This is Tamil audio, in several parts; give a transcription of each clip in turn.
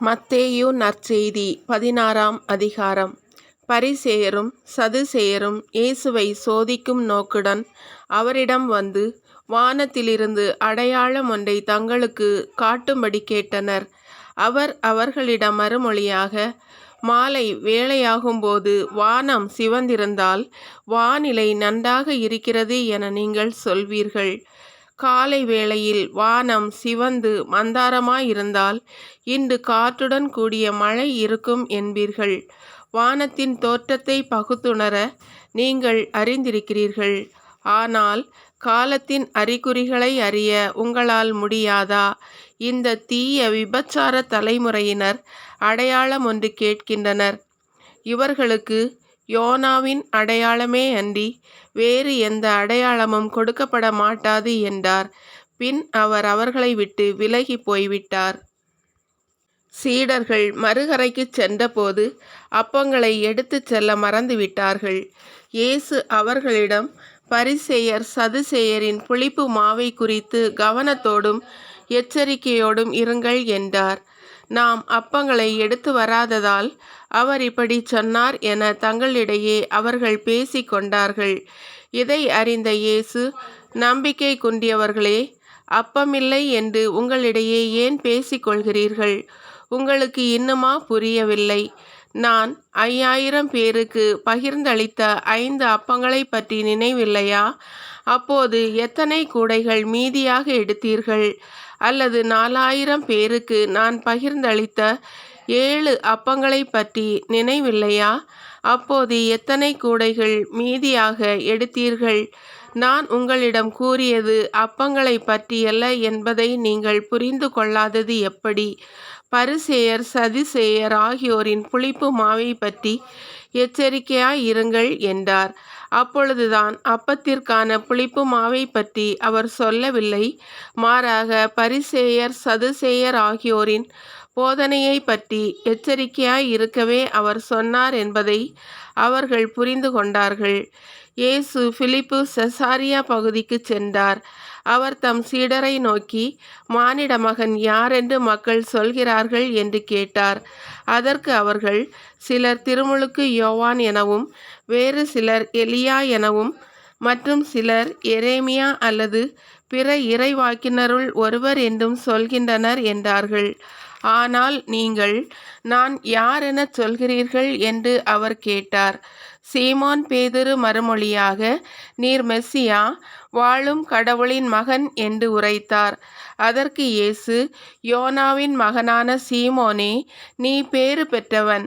மத்தேயு நற்செய்தி பதினாறாம் அதிகாரம் பரிசேயரும் சதுசேயரும் இயேசுவை சோதிக்கும் நோக்குடன் அவரிடம் வந்து வானத்திலிருந்து அடையாளம் ஒன்றை தங்களுக்கு காட்டும்படி கேட்டனர். அவர் அவர்களிடம் மறுமொழியாக மாலை வேளையாகும்போது வானம் சிவந்திருந்தால் வானிலை நன்றாக இருக்கிறது என நீங்கள் சொல்வீர்கள். காலை வேளையில் வானம் சிவந்து மந்தாரமாயிருந்தால் இன்று காற்றுடன் கூடிய மழை இருக்கும் என்பீர்கள். வானத்தின் தோற்றத்தை பகுத்துணர நீங்கள் அறிந்திருக்கிறீர்கள். ஆனால் காலத்தின் அறிகுறிகளை அறிய உங்களால் முடியாதா? இந்த தீய விபச்சார தலைமுறையினர் அடையாளம் ஒன்று கேட்கின்றனர். இவர்களுக்கு யோனாவின் அடையாளமே அன்றி வேறு எந்த அடையாளமும் கொடுக்கப்பட மாட்டாது என்றார். பின் அவர் அவர்களை விட்டு விலகிப் போய்விட்டார். சீடர்கள் மறுகரைக்குச் சென்றபோது அப்பங்களை எடுத்துச் செல்ல மறந்துவிட்டார்கள். இயேசு அவர்களிடம் பரிசேயர் சதுசேயரின் புளிப்பு மாவை குறித்து கவனத்தோடும் எச்சரிக்கையோடும் இருங்கள் என்றார். நாம் அப்பங்களை எடுத்து வராததால் அவர் இப்படிச் சொன்னார் என தங்களிடையே அவர்கள் பேசி கொண்டார்கள். இதை அறிந்த இயேசு நம்பிக்கை குன்றியவர்களே அப்பமில்லை என்று உங்களிடையே ஏன் பேசிக்கொள்கிறீர்கள் உங்களுக்கு இன்னுமா புரியவில்லை? நான் ஐயாயிரம் பேருக்கு பகிர்ந்தளித்த ஐந்து அப்பங்களைப் பற்றி நினைவில்லையா? அப்போது எத்தனை கூடைகள் மீதியாக எடுத்தீர்கள்? அல்லது நாலாயிரம் பேருக்கு நான் பகிர்ந்தளித்த ஏழு அப்பங்களைப் பற்றி நினைவில்லையா? அப்போது எத்தனை கூடைகள் மீதியாக எடுத்தீர்கள்? நான் உங்களிடம் கூறியது அப்பங்களைப் பற்றியல்ல என்பதை நீங்கள் புரிந்து கொள்ளாதது எப்படி? பரிசேயர் சதிசேயர் ஆகியோரின் புளிப்பு மாவைப் பற்றி எச்சரிக்கையாய் இருங்கள் என்றார். அப்பொழுதுதான் அப்பத்திற்கான புளிப்பு மாவை பற்றி அவர் சொல்லவில்லை மாறாக பரிசேயர் சதுசேயர் ஆகியோரின் போதனையைப் பற்றி எச்சரிக்கையாய் இருக்கவே அவர் சொன்னார் என்பதை அவர்கள் புரிந்து கொண்டார்கள். இயேசு பிலிப்பு செசாரியா பகுதிக்குச் சென்றார். அவர் தம் சீடரை நோக்கி மானிட மகன் யாரென்று மக்கள் சொல்கிறார்கள் என்று கேட்டார். அதற்கு அவர்கள் சிலர் திருமுழுக்கு யோவான் எனவும் வேறு சிலர் எலி எலியா எனவும் மற்றும் சிலர் எரேமியா அல்லது பிற இறைவாக்கினருள் ஒருவர் என்றும் சொல்கின்றனர் என்றார்கள். ஆனால் நீங்கள் நான் யார் என சொல்கிறீர்கள் என்று அவர் கேட்டார். சீமோன் பேதுரு மறுமொழியாக நீர் மெஸ்ஸியா வாழும் கடவுளின் மகன் என்று உரைத்தார். அதற்கு இயேசு யோனாவின் மகனான சீமோனே நீ பேறு பெற்றவன்.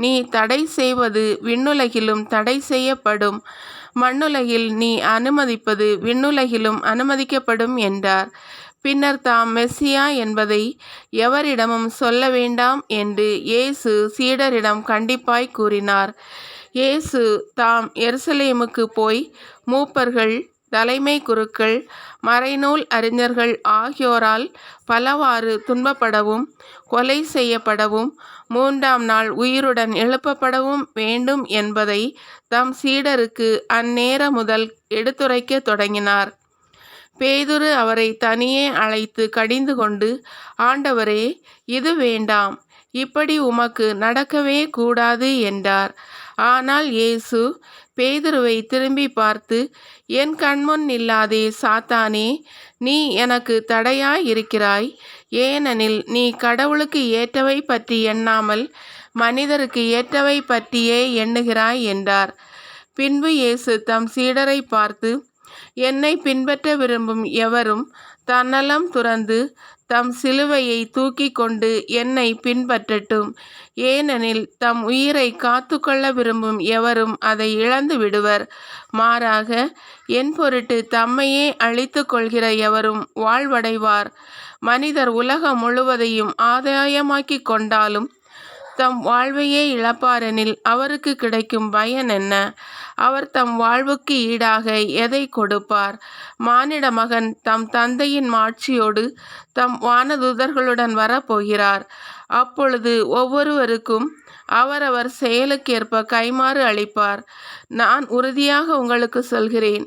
நீ தடை செய்வது விண்ணுலகிலும் தடை செய்யப்படும் மண்ணுலகில் நீ அனுமதிப்பது விண்ணுலகிலும் அனுமதிக்கப்படும் என்றார். பின்னர் தாம் மெஸ்ஸியா என்பதை எவரிடமும் சொல்ல வேண்டாம் என்று இயேசு சீடரிடம் கண்டிப்பாய் கூறினார். இயேசு தாம் எருசலேமுக்கு போய் மூப்பர்கள் தலைமை குருக்கள் மறைநூல் அறிஞர்கள் ஆகியோரால் பலவாறு துன்பப்படவும் கொலை செய்யப்படவும் மூன்றாம் நாள் உயிருடன் எழுப்பப்படவும் வேண்டும் என்பதை தம் சீடருக்கு அந்நேர முதல் எடுத்துரைக்க தொடங்கினார். பேதுரு அவரை தனியே அழைத்து கடிந்து கொண்டு ஆண்டவரே இது வேண்டாம். இப்படி உமக்கு நடக்கவே கூடாது என்றார். ஆனால் இயேசு பேதுருவை திரும்பி பார்த்து என் கண்முன் நில்லாதே சாத்தானே நீ எனக்கு தடையாய் இருக்கிறாய். ஏனெனில் நீ கடவுளுக்கு ஏற்றவை பற்றி எண்ணாமல் மனிதருக்கு ஏற்றவை பற்றியே எண்ணுகிறாய் என்றார். பின்பு இயேசு தம் சீடரைப் பார்த்து என்னை பின்பற்ற விரும்பும் எவரும் தன்னலம் துறந்து தம் சிலுவையை தூக்கி கொண்டு என்னை பின்பற்றட்டும். ஏனெனில் தம் உயிரை காத்துக்கொள்ள விரும்பும் எவரும் அதை இழந்து விடுவர். மாறாக என் பொருட்டு தம்மையே அழித்து கொள்கிற எவரும் வாழ்வடைவார். மனிதர் உலகம் முழுவதையும் ஆதாயமாக்கிக் கொண்டாலும் தம் வாழ்வையே இழப்பாரெனில் அவருக்கு கிடைக்கும் பயன் என்ன? அவர் தம் வாழ்வுக்கு ஈடாக எதை கொடுப்பார்? மானிட மகன் தம் தந்தையின் மாட்சியோடு தம் வானதுதர்களுடன் வரப்போகிறார். அப்பொழுது ஒவ்வொருவருக்கும் அவரவர் செயலுக்கேற்ப கைமாறு அளிப்பார். நான் உறுதியாக உங்களுக்கு சொல்கிறேன்.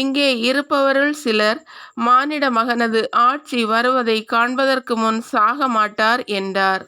இங்கே இருப்பவர்கள் சிலர் மானிட மகனது ஆட்சி வருவதை காண்பதற்கு முன் சாக மாட்டார் என்றார்.